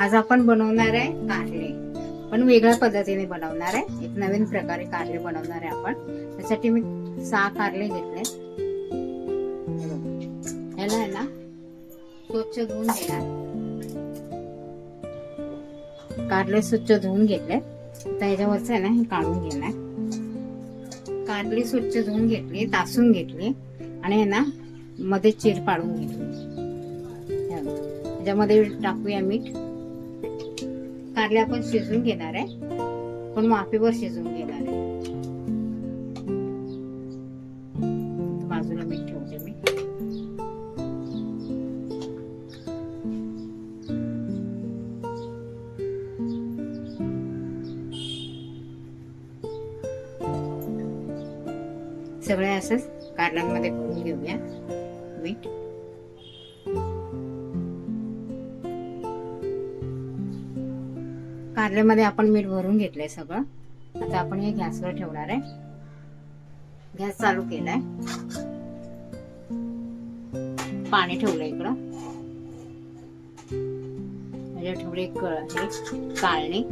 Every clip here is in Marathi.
आज आपण बनवणार आहे कारले. पण वेगळ्या पद्धतीने बनवणार आहे. एक नवीन प्रकारे कारले बनवणार आहे आपण. त्यासाठी मी सहा कारले घेतले. हे याला आहे ना स्वच्छ धुवून घेणार. कारले स्वच्छ धुवून घेतले. आता याच्यावरच आहे ना हे काढून घेणार. कारली स्वच्छ धुवून घेतली तासून घेतली. आणि आहे ना मध्ये चिर पाडून घेतली. त्याच्यामध्ये टाकूया मीठ. कारले आपण शिजून घेणार आहे. पण माफीवर शिजवून घेणार आहे. बाजूला मीठ ठेवते मी. सगळे असंच कारल्यांमध्ये करून घेऊया. कारल्यामध्ये आपण मीठ भरून घेतलंय सगळं. आता आपण हे गॅसवर ठेवणार आहे. गॅस चालू केलाय. पाणी ठेवलं इकडं. म्हणजे ठेवले कळ हे काळणी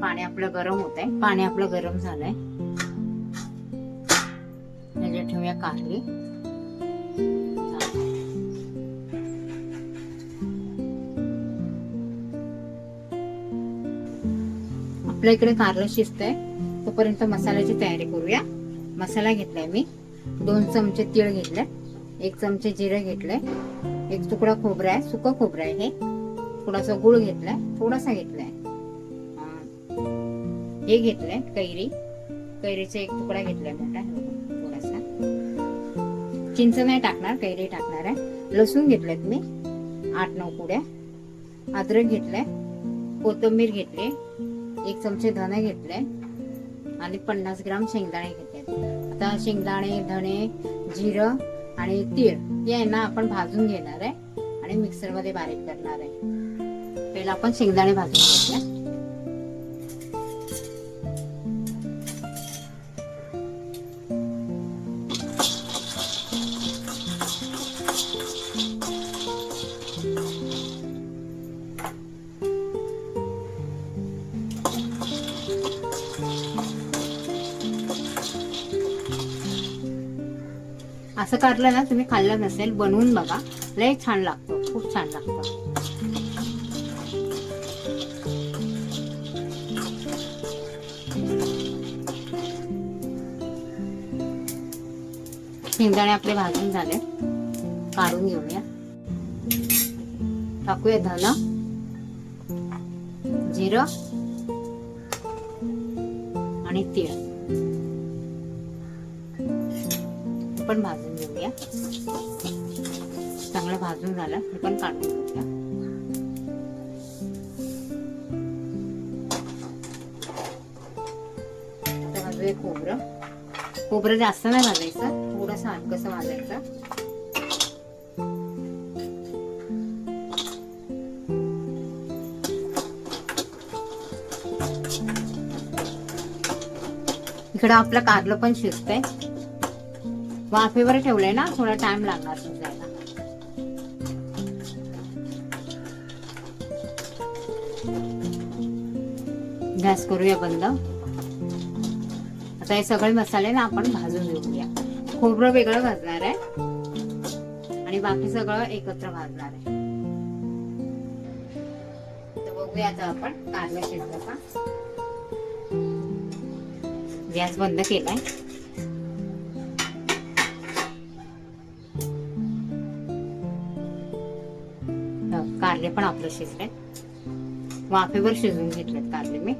पाणी आपलं गरम होत आहे पाणी आपलं गरम झालंय. म्हणजे ठेवूया कारली. आपल्या इकडे कारलं शिजतंय तोपर्यंत मसाल्याची तयारी करूया. मसाला घेतलाय मी. दोन चमचे तीळ घेतले एक चमचे जिरे घेतले एक तुकडा खोबरा आहे. सुकं खोबरं आहे हे. थोडासा गुळ घेतलाय. थोडासा घेतलाय. हे घेतलंय कैरी. कैरीचा एक तुकडा घेतलाय मोठा. थोडासा. चिंच नाही टाकणार. कैरी टाकणार आहे. लसूण घेतलेत मी आठ नऊ पुड्या. अद्रक घेतलाय. कोथिंबीर घेतली. एक चमचे धणे घेतले आणि पन्नास ग्राम शेंगदाणे घेतले. आता शेंगदाणे धणे जिरं आणि तीळ हे आहे ना आपण भाजून घेणार आहे आणि मिक्सरमध्ये बारीक करणार आहे. पहिला आपण शेंगदाणे भाजून घेतले असं काढलं ना तुम्ही खाल्लं नसेल बनवून बघा. लय छान लागतो खूप छान लागतं. शेंगदाणे आपले भाजून झाले. काढून घेऊया. टाकूया धन जिरं. आणि तीळ. पण भाजून घेऊया. चांगलं भाजून झालं हे पण काढून घेऊया. आता भाजूया खोबरं. खोबरं जास्त नाही भाजायचं थोडंसं हलकंसं भाजायचं. इकडं आपलं कारलं पण शिजतंय. वाफेवर ठेवलंय ना थोडा टाइम लागणार शिजायला गॅस करूया बंद. आता हे सगळे मसाले ना आपण भाजून घेऊया. खोबरं वेगळं भाजणार आहे. आणि बाकी सगळं एकत्र भाजणार आहे. तर बघूया आता आपण कांदा शिजला का. गॅस बंद केलाय. कारले पण आपलं शिजले वाफेवर शिजवून घेतलेत कारले मी.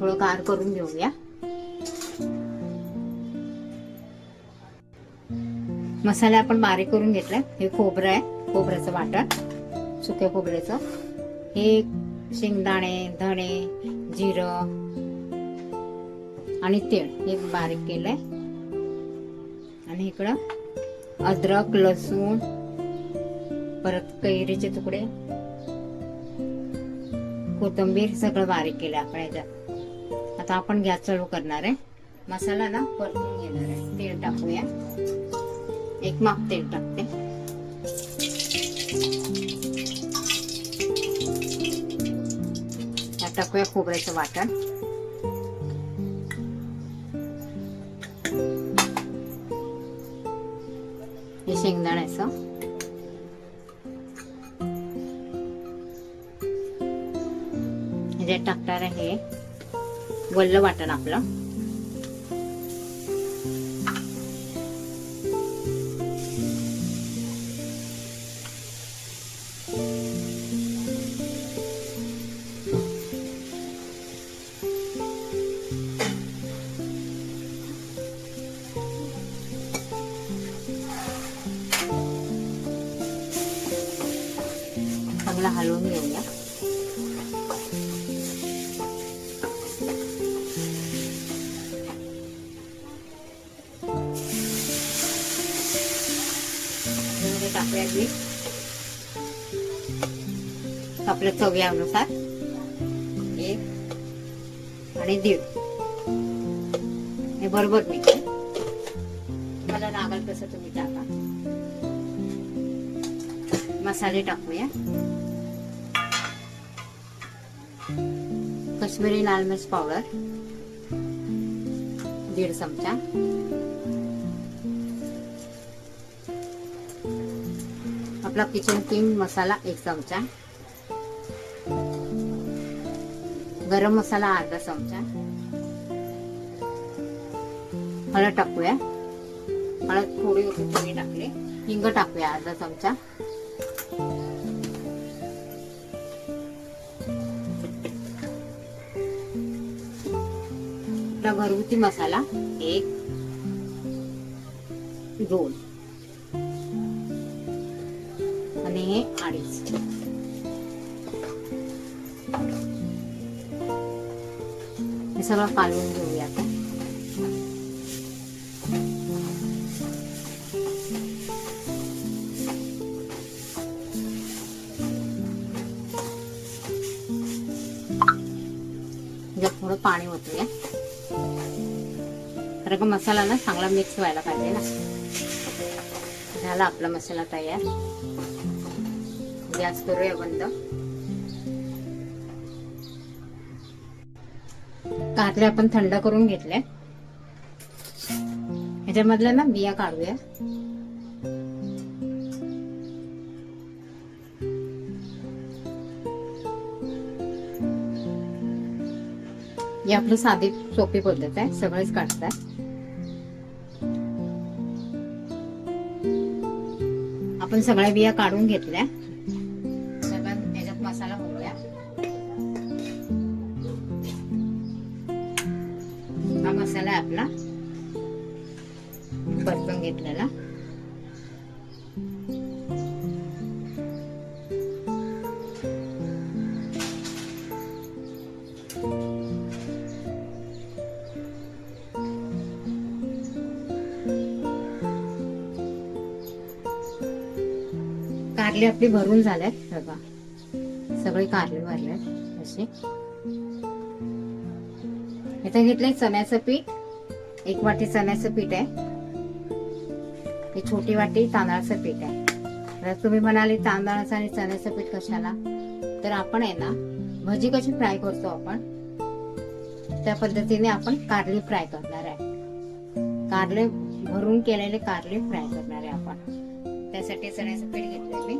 थोडं गार करून घेऊया. मसाला आपण बारीक करून घेतलाय हे खोबरं आहे खोबऱ्याचं वाटण सुक्या खोबऱ्याचं. हे शेंगदाणे धणे जिरं आणि तीळ. एक बारीक केलं आहे आणि इकडं अद्रक लसूण परत कैरीचे तुकडे. कोथिंबीर सगळं बारीक केलं आपण याच्यात. आता आपण गॅस चालू करणार आहे. मसाला ना परतून घेणार आहे. तेल टाकूया. एक माप तेल टाकते. टाकूया खोबऱ्याचं वाटण. शेंगदाण्याचं जे टाकणार आहे वल्ल वाटण आपलं चांगला टाकूया मीठ आपल्या चव्यानुसार एक आणि दीड. हे बरोबर मीठ मला लागल तसं तुम्ही टाका. मसाले टाकूया. कश्मीरी लाल मिर्च पावडर. दीड चमचा. आपला किचन किंग मसाला एक चमचा. गरम मसाला अर्धा चमचा. हळद टाकूया. हळद थोडी होती थोडी टाकली. हिंग टाकूया अर्धा चमचा. घरगुती मसाला एक दोन. आणि अडीच हे सगळं कालवून घेऊया आता थोडं पाणी ओतूया कारण का मसाला ना चांगला मिक्स व्हायला पाहिजे ना झाला आपला मसाला तयार गॅस करूया बंद. कातल्या आपण थंड करून घेतल्या ह्याच्यामधल्या ना बिया काढूया. ही आपली साधी सोपी पद्धत आहे सगळेच काढतात आपण सगळ्या बिया काढून घेतल्या. मसाला आहे आपला परतून घेतलेला. कारले आपली भरून झाल्यात बघा. सगळे कारले भरले असे. इथे घेतलंय चण्याचं पीठ. एक वाटी चण्याचं पीठ आहे. ही छोटी वाटी तांदळाचं पीठ आहे. तर तुम्ही म्हणाले तांदळाचं आणि चण्याचं पीठ कशाला? तर आपण आहे ना भजी कशी फ्राय करतो आपण? त्या पद्धतीने आपण कारले फ्राय करणार आहे. कारले भरून केलेले कारले फ्राय करणार आहे आपण. त्यासाठी चण्याचं पीठ घेतलंय मी.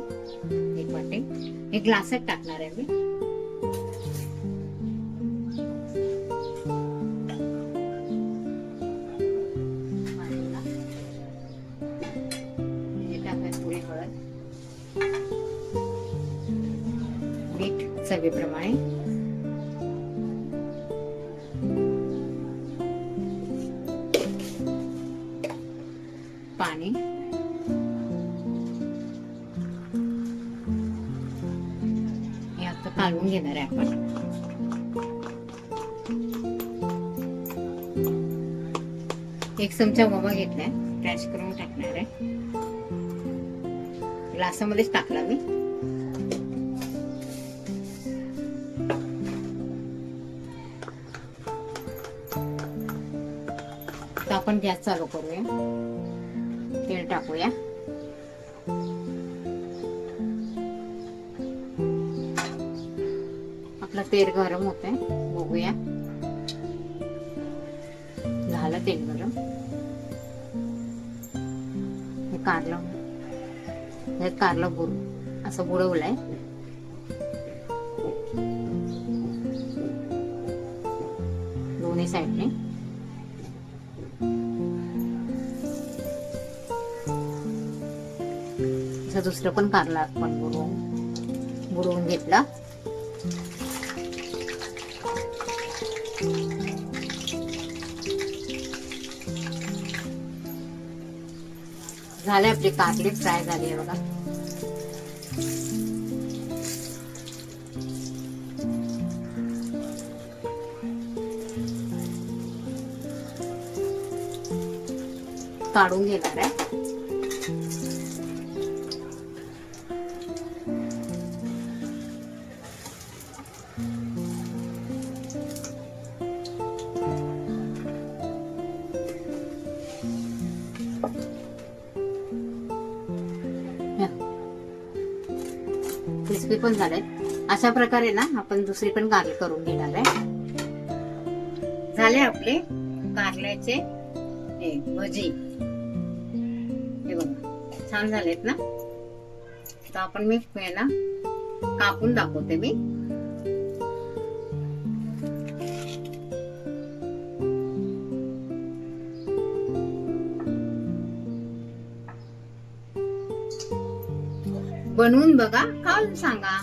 एक वाटी. एक ग्लासात टाकणार आहे मी. टाकायचं मीठ चवीप्रमाणे पाणी. हे आता काढून घेणार आहे आपण. एक चमचा ओवा घेतलाय. क्रॅश करून टाक. ग्लासामध्येच टाकला मी. तर आपण गॅस चालू करूया. तेल टाकूया. आपलं तेल गरम होत आहे बघूया. झालं तेल गरम. हे कारलं हे कारला बुड असं बुडवलंय. दोन्ही साईडने. असं दुसरं पण कारला आपण बुडवून बुडवून घेतला. झाले आपले कारले फ्राय झाले बघा. काढून घेणार आहे. क्रिस्पी पण झाले अशा प्रकारे ना आपण दुसरी पण कारले करून घेणार आहे. झाले आपले कारल्याचे हे भजी. हे बघा छान झालेत ना? तर आपण मी ना कापून दाखवते मी. बनवून बघा. खाऊन सांगा?